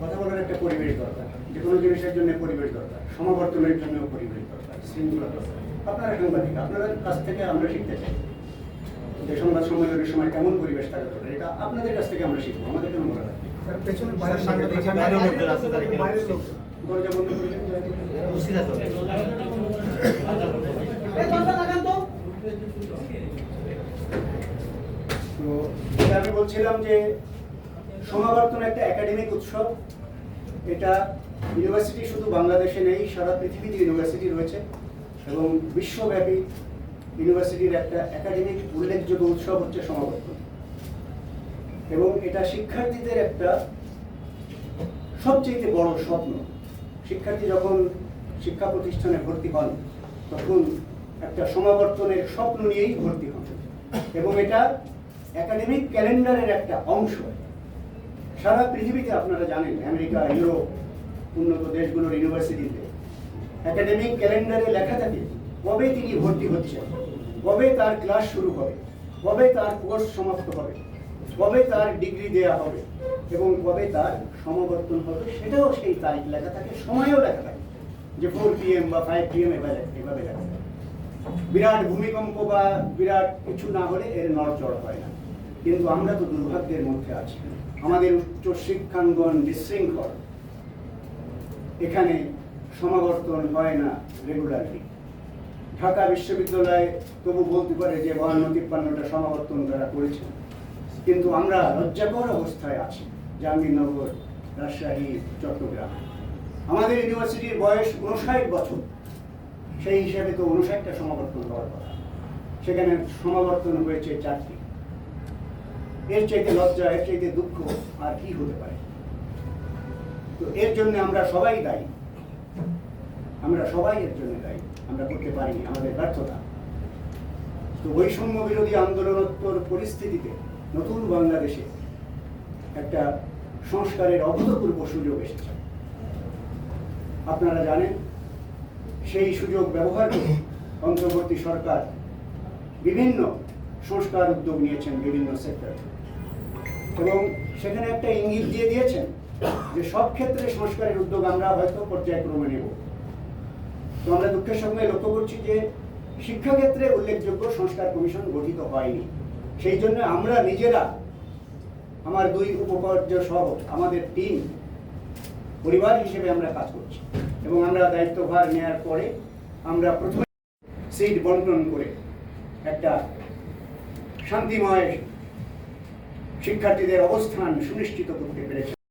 কথা বলার একটা পরিবেশ দরকার। যে কোনো জিনিসের জন্য পরিবেশ দরকার। সমাবর্তনের জন্য পরিবেশ দরকার। শৃঙ্খলা দরকার। আপনারা সাংবাদিক আপনাদের কাছ থেকে আমরা শিখতে চাই। যে সংবাদ সম্মেলনের সময় কেমন পরিবেশ থাকা দরকার? এটা আপনাদের কাছ থেকে আমরা শিখব। আমাদের কেন মনে রাখবে দরজা বন্ধ করে তো আমি বলছিলাম যে সমাবর্তন একটা একাডেমিক উৎসব। এটা ইউনিভার্সিটি শুধু বাংলাদেশে নেই, সারা পৃথিবীতে ইউনিভার্সিটি রয়েছে এবং বিশ্বব্যাপী ইউনিভার্সিটির একটা একাডেমিক উল্লেখযোগ্য উৎসব হচ্ছে সমাবর্তন। এবং এটা শিক্ষার্থীদের একটা সবচেয়ে বড় স্বপ্ন। শিক্ষার্থী যখন শিক্ষা প্রতিষ্ঠানে ভর্তি হন, তখন একটা সমাবর্তনের স্বপ্ন নিয়েই ভর্তি হন। এবং এটা একাডেমিক ক্যালেন্ডারের একটা অংশ। সারা পৃথিবীতে আপনারা জানেন, আমেরিকা, ইউরোপ, উন্নত দেশগুলোর ইউনিভার্সিটিতে। একাডেমিক ক্যালেন্ডারে লেখা থাকে, কবে তিনি ভর্তি হচ্ছেন? কবে তার ক্লাস শুরু হবে? কবে তার কোর্স সমাপ্ত হবে? কবে তার ডিগ্রি দেয়া হবে? এবং কবে তার সমাবর্তন হবে? সেটাও সেই তারিখ লেখা থাকে, সময়ও লেখা থাকে, যে ফোর পিএম বা ফাইভ পিএম এভাবে এভাবে লেখা থাকে। বিরাট ভূমিকম্প বা বিরাট কিছু না হলে এর নড়চড় হয় না। কিন্তু আমরা তো দুর্ভাগ্যের মধ্যে আছি। আমাদের উচ্চ শিক্ষাঙ্গন বিশৃঙ্খল। এখানে সমাবর্তন হয় না রেগুলারলি ঢাকা বিশ্ববিদ্যালয়ে তবু বলতে পারে যে বাহান্ন, তিপ্পান্নটা সমাবর্তন তারা করেছে। কিন্তু আমরা লজ্জাকর অবস্থায় আছি, জাহাঙ্গীরনগর, রাজশাহী, চট্টগ্রাম। আমাদের ইউনিভার্সিটির বয়স উনষাট বছর। সেই হিসাবে তো উনষাটটা সমাবর্তন হওয়ার কথা। সেখানে সমাবর্তন হয়েছে চারটি। এর চাইতে লজ্জা, এর চাইতে দুঃখ আর কি হতে পারে? তো এর জন্য আমরা সবাই দায়ী। আমরা সবাই এর জন্য দায়ী। আমরা করতে পারিনি, আমাদের ব্যর্থতা। তো বৈষম্য বিরোধী আন্দোলনোত্তর পরিস্থিতিতে নতুন বাংলাদেশে একটা সংস্কারের অভূতপূর্ব সুযোগ এসেছে। আপনারা জানেন, সেই সুযোগ ব্যবহার করে অন্তর্বর্তী সরকার বিভিন্ন সংস্কার উদ্যোগ নিয়েছেন বিভিন্ন সেক্টরে এবং সেখানে একটা ইঙ্গিত দিয়ে দিয়েছেন যে সব ক্ষেত্রে সংস্কারের উদ্যোগ আমরা হয়তো পর্যায়ক্রমে নেব। তো আমরা দুঃখের সঙ্গে লক্ষ্য করছি যে শিক্ষাক্ষেত্রে উল্লেখযোগ্য সংস্কার কমিশন গঠিত হয়নি। সেই জন্য আমরা নিজেরা আমার দুই উপকার্য সহ আমাদের টিম পরিবার হিসেবে আমরা কাজ করছি এবং আমরা দায়িত্বভার নেওয়ার পরে আমরা প্রথমে সিট বন্টন করে একটা শান্তিময় শিক্ষার্থীদের অবস্থান সুনিশ্চিত করতে পেরেছি।